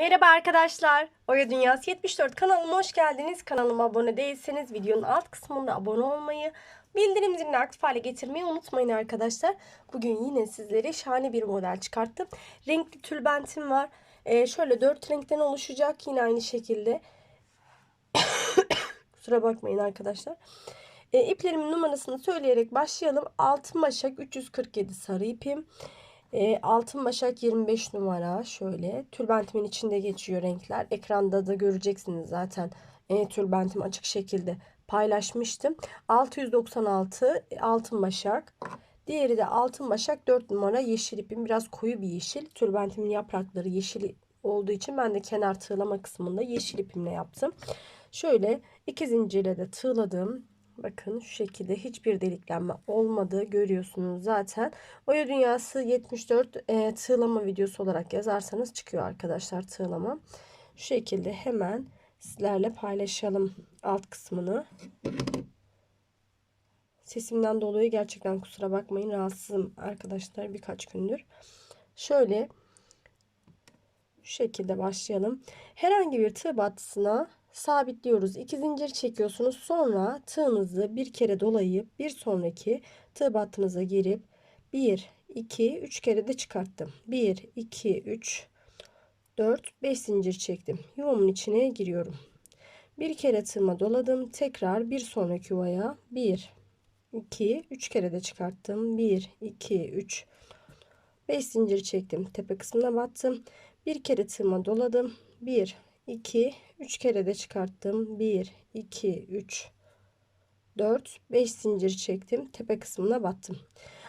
Merhaba arkadaşlar. Oya Dünyası 74 kanalıma hoş geldiniz. Kanalıma abone değilseniz videonun alt kısmında abone olmayı, bildirim zilini aktif hale getirmeyi unutmayın arkadaşlar. Bugün yine sizlere şahane bir model çıkarttım. Renkli tülbentim var. Ee, şöyle 4 renkten oluşacak yine aynı şekilde. Kusura bakmayın arkadaşlar. E, iplerimin numarasını söyleyerek başlayalım. Altın başak 347 sarı ipim. E, altın başak 25 numara şöyle. Tülbentimin içinde geçiyor renkler. Ekranda da göreceksiniz zaten. E, tülbentim açık şekilde paylaşmıştım. 696 altın başak. Diğeri de altın başak 4 numara yeşil ipim. Biraz koyu bir yeşil. Tülbentimin yaprakları yeşil olduğu için ben de kenar tığlama kısmında yeşil ipimle yaptım. Şöyle iki zincirle de tığladım. Bakın şu şekilde hiçbir deliklenme olmadığı görüyorsunuz zaten. Oya Dünyası 74 e, tığlama videosu olarak yazarsanız çıkıyor arkadaşlar tığlama. Şu şekilde hemen sizlerle paylaşalım alt kısmını. Sesimden dolayı gerçekten kusura bakmayın rahatsızım arkadaşlar birkaç gündür. Şöyle şu şekilde başlayalım. Herhangi bir tığ battısına sabitliyoruz. İki zincir çekiyorsunuz. Sonra tığınızı bir kere dolayıp bir sonraki tığ battınıza girip 1, 2, 3 kere de çıkarttım. 1, 2, 3, 4, 5 zincir çektim. Yuvamın içine giriyorum. Bir kere tığıma doladım. Tekrar bir sonraki yuvaya 1, 2, 3 kere de çıkarttım. 1, 2, 3, 5 zincir çektim. Tepe kısmına battım. Bir kere tığıma doladım. 1, 2, 3 kere de çıkarttım. 1, 2, 3, 4, 5 zincir çektim. Tepe kısmına battım.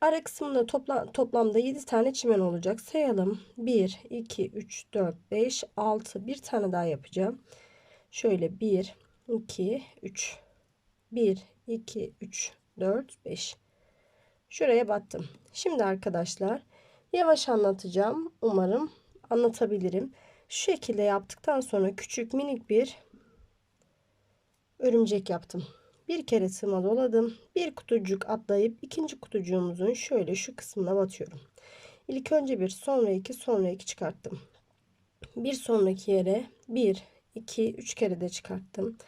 Ara kısmında topla, toplamda 7 tane çimen olacak. Sayalım. 1, 2, 3, 4, 5, 6. Bir tane daha yapacağım. Şöyle 1, 2, 3. 1, 2, 3, 4, 5. Şuraya battım. Şimdi arkadaşlar yavaş anlatacağım. Umarım anlatabilirim. Şu şekilde yaptıktan sonra küçük minik bir örümcek yaptım. Bir kere tığıma doladım. Bir kutucuk atlayıp ikinci kutucuğumuzun şöyle şu kısmına batıyorum. İlk önce bir sonra iki sonra iki çıkarttım. Bir sonraki yere bir iki üç kere de çıkarttım.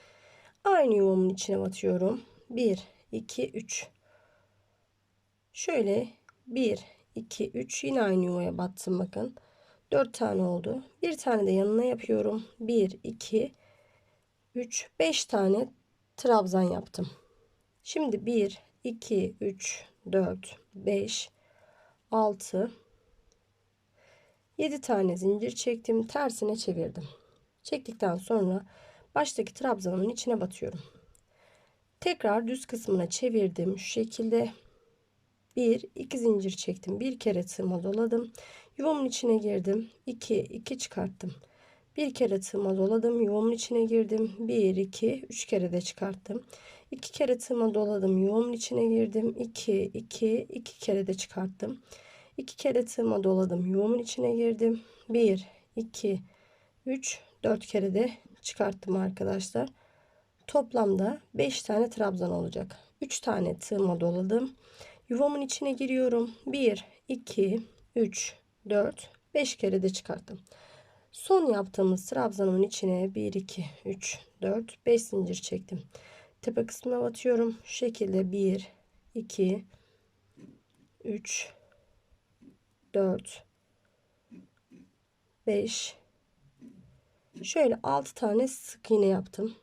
Aynı yuvamın içine batıyorum. Bir iki üç. Şöyle bir iki üç yine aynı yuvaya battım bakın. 4 tane oldu. Bir tane de yanına yapıyorum. 1, 2, 3, 5 tane trabzan yaptım. Şimdi 1, 2, 3, 4, 5, 6, 7 tane zincir çektim. Tersine çevirdim. Çektikten sonra baştaki trabzanımın içine batıyorum. Tekrar düz kısmına çevirdim. Şu şekilde bir iki zincir çektim. Bir kere tığıma doladım. Yuvamın içine girdim. 2 2 çıkarttım. Bir kere tığıma doladım. Yuvamın içine girdim. 1 2 3 kere de çıkarttım. 2 kere tığıma doladım. Yuvamın içine girdim. 2 2 2 kere de çıkarttım. 2 kere tığıma doladım. Yuvamın içine girdim. 1 2 3 4 kere de çıkarttım arkadaşlar. Toplamda 5 tane trabzan olacak. 3 tane tığıma doladım. Yuvamın içine giriyorum. 1 2 3 4, 5 kere de çıkarttım. Son yaptığımız trabzanımın içine 1, 2, 3, 4, 5 zincir çektim. Tepe kısmına batıyorum. Şu şekilde 1, 2, 3, 4, 5, şöyle 6 tane sık iğne yaptım.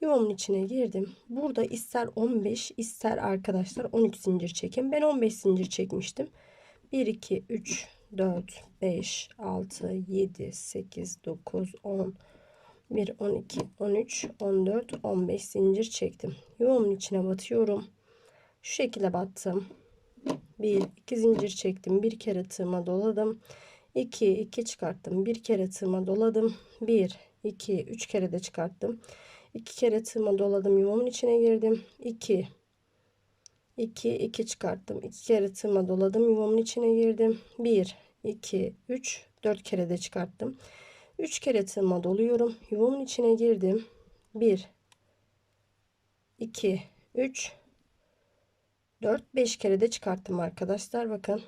Yuvamın içine girdim. Burada ister 15 ister arkadaşlar 13 zincir çekin. Ben 15 zincir çekmiştim. 1, 2, 3, 4, 5, 6, 7, 8, 9, 10, 1, 12, 13, 14, 15 zincir çektim. Yuvamın içine batıyorum. Şu şekilde battım. 1, 2 zincir çektim. Bir kere tığıma doladım. 2, 2 çıkarttım. Bir kere tığıma doladım. 1, 2, 3 kere de çıkarttım. 2 kere tığıma doladım. Yuvamın içine girdim. 2, 2 2 çıkarttım. 2 kere tığıma doladım. Yuvamın içine girdim. 1 2 3 4 kere de çıkarttım. 3 kere tığıma doluyorum. Yuvamın içine girdim. 1 2 3 4 5 kere de çıkarttım arkadaşlar. Bakın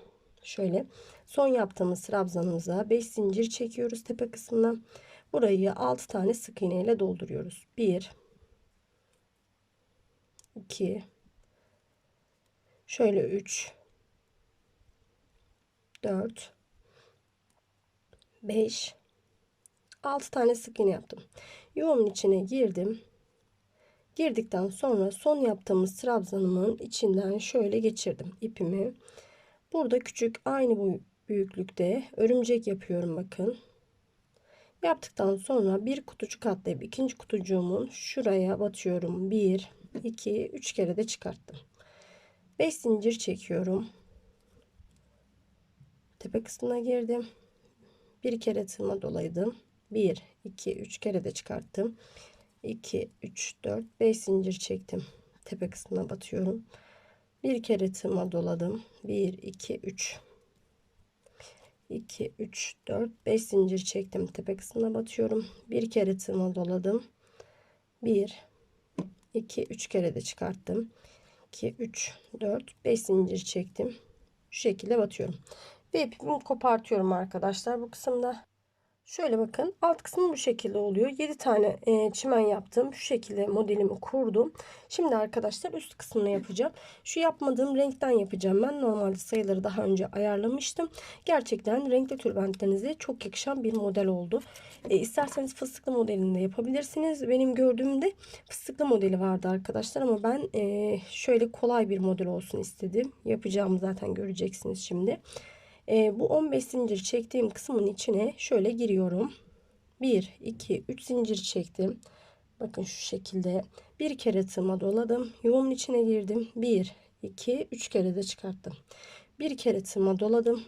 Şöyle son yaptığımız trabzanımıza 5 zincir çekiyoruz tepe kısmına. Burayı 6 tane sık iğne ile dolduruyoruz. 1 2 şöyle 3 4 5 6 tane sık iğne yaptım. Yuvamın içine girdim. Girdikten sonra son yaptığımız trabzanımın içinden şöyle geçirdim ipimi. Burada küçük aynı bu büyüklükte örümcek yapıyorum bakın. Yaptıktan sonra bir kutucuk atlayıp ikinci kutucuğumun şuraya batıyorum. 1, 2, 3 kere de çıkarttım. 5 zincir çekiyorum. Tepe kısmına girdim. Bir kere tığıma dolaydım. 1, 2, 3 kere de çıkarttım. 2, 3, 4, 5 zincir çektim. Tepe kısmına batıyorum. Bir kere tığıma doladım. 1, 2, 3. 2, 3, 4, 5 zincir çektim. Tepe kısmına batıyorum. Bir kere tığıma doladım. 1, 2, 3 kere de çıkarttım. 2, 3, 4, 5 zincir çektim. Şu şekilde batıyorum. Ve ipimi kopartıyorum arkadaşlar bu kısımda. Şöyle bakın alt kısmı bu şekilde oluyor. 7 tane e, çimen yaptım. Şu şekilde modelimi kurdum. Şimdi arkadaşlar üst kısmını yapacağım. Şu yapmadığım renkten yapacağım ben. Normalde sayıları daha önce ayarlamıştım. Gerçekten renkli tülbentlerinize çok yakışan bir model oldu. E, isterseniz fıstıklı modelinde yapabilirsiniz. Benim gördüğümde fıstıklı modeli vardı arkadaşlar. Ama ben e, şöyle kolay bir model olsun istedim. Yapacağımı zaten göreceksiniz şimdi. E, bu 15 zincir çektiğim kısmın içine şöyle giriyorum. 1, 2, 3 zincir çektim. Bakın şu şekilde bir kere tığıma doladım. Yuvamın içine girdim. 1, 2, 3 kere de çıkarttım. Bir kere tığıma doladım.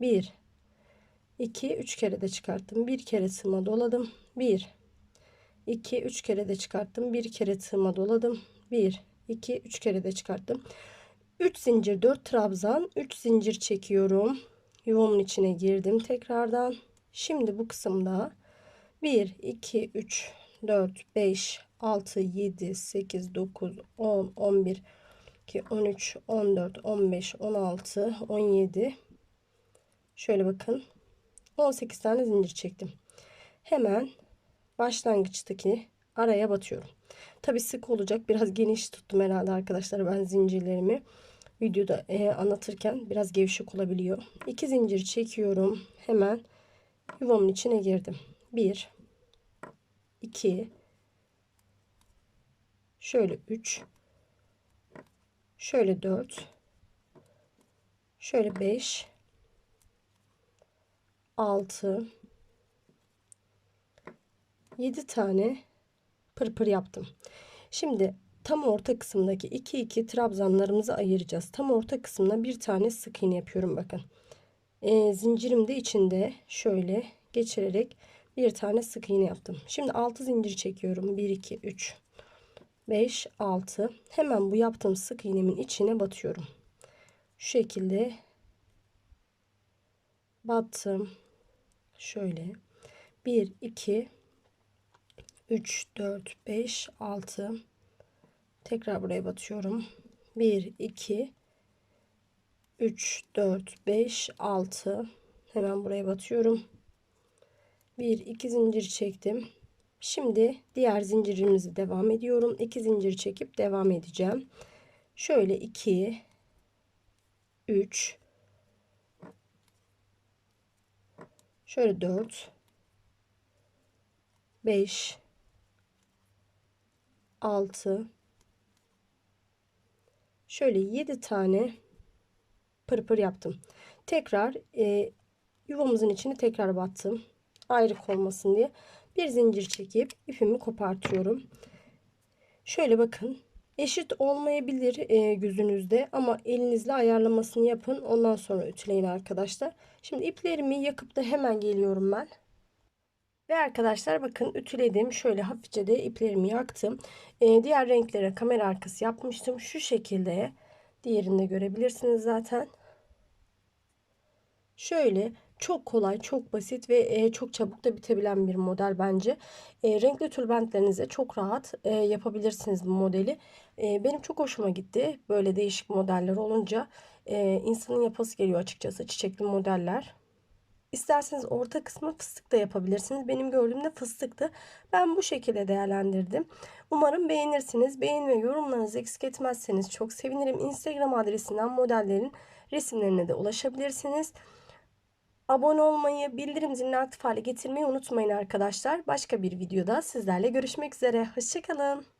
1, 2, 3 kere de çıkarttım. Bir kere tığıma doladım. 1, 2, 3 kere de çıkarttım. Bir kere tığıma doladım. 1, 2, 3 kere de çıkarttım. 3 zincir 4 trabzan 3 zincir çekiyorum. Yuvamın içine girdim tekrardan. Şimdi bu kısımda 1 2 3 4 5 6 7 8 9 10 11 2 13 14 15 16 17 şöyle bakın. 18 tane zincir çektim. Hemen başlangıçtaki araya batıyorum. Tabi sık olacak. Biraz geniş tuttum herhalde arkadaşlar ben zincirlerimi videoda e, anlatırken biraz gevşek olabiliyor. İki zincir çekiyorum. Hemen yuvamın içine girdim. Bir, iki, şöyle üç, şöyle dört, şöyle beş, altı, yedi tane pırpır yaptım. Şimdi tam orta kısımdaki 2 2 trabzanlarımızı ayıracağız. Tam orta kısmına bir tane sık iğne yapıyorum bakın. E, zincirim de içinde şöyle geçirerek bir tane sık iğne yaptım. Şimdi 6 zincir çekiyorum. 1 2 3 5 6 hemen bu yaptığım sık iğnemin içine batıyorum. Şu şekilde battım. Şöyle 1 2 3 4 5 6 Tekrar buraya batıyorum. 1, 2, 3, 4, 5, 6. Hemen buraya batıyorum. 1, 2 zincir çektim. Şimdi diğer zincirimizi devam ediyorum. 2 zincir çekip devam edeceğim. Şöyle 2, 3, şöyle 4, 5, 6, şöyle 7 tane pırpır yaptım. Tekrar e, yuvamızın içine tekrar battım. Ayrık olmasın diye. Bir zincir çekip ipimi kopartıyorum. Şöyle bakın. Eşit olmayabilir e, gözünüzde ama elinizle ayarlamasını yapın. Ondan sonra ütüleyin arkadaşlar. Şimdi iplerimi yakıp da hemen geliyorum ben. Ve arkadaşlar bakın ütüledim. Şöyle hafifçe de iplerimi yaktım. Ee, diğer renklere kamera arkası yapmıştım. Şu şekilde diğerini de görebilirsiniz zaten. Şöyle çok kolay, çok basit ve e, çok çabuk da bitebilen bir model bence. E, renkli tülbentlerinize çok rahat e, yapabilirsiniz bu modeli. E, benim çok hoşuma gitti böyle değişik modeller olunca. e, insanın yapası geliyor açıkçası çiçekli modeller. İsterseniz orta kısmı fıstık da yapabilirsiniz. Benim gördüğümde fıstıktı. Ben bu şekilde değerlendirdim. Umarım beğenirsiniz. Beğen ve yorumlarınızı eksik etmezseniz çok sevinirim. Instagram adresinden modellerin resimlerine de ulaşabilirsiniz. Abone olmayı, bildirim zilini aktif hale getirmeyi unutmayın arkadaşlar. Başka bir videoda sizlerle görüşmek üzere. Hoşçakalın.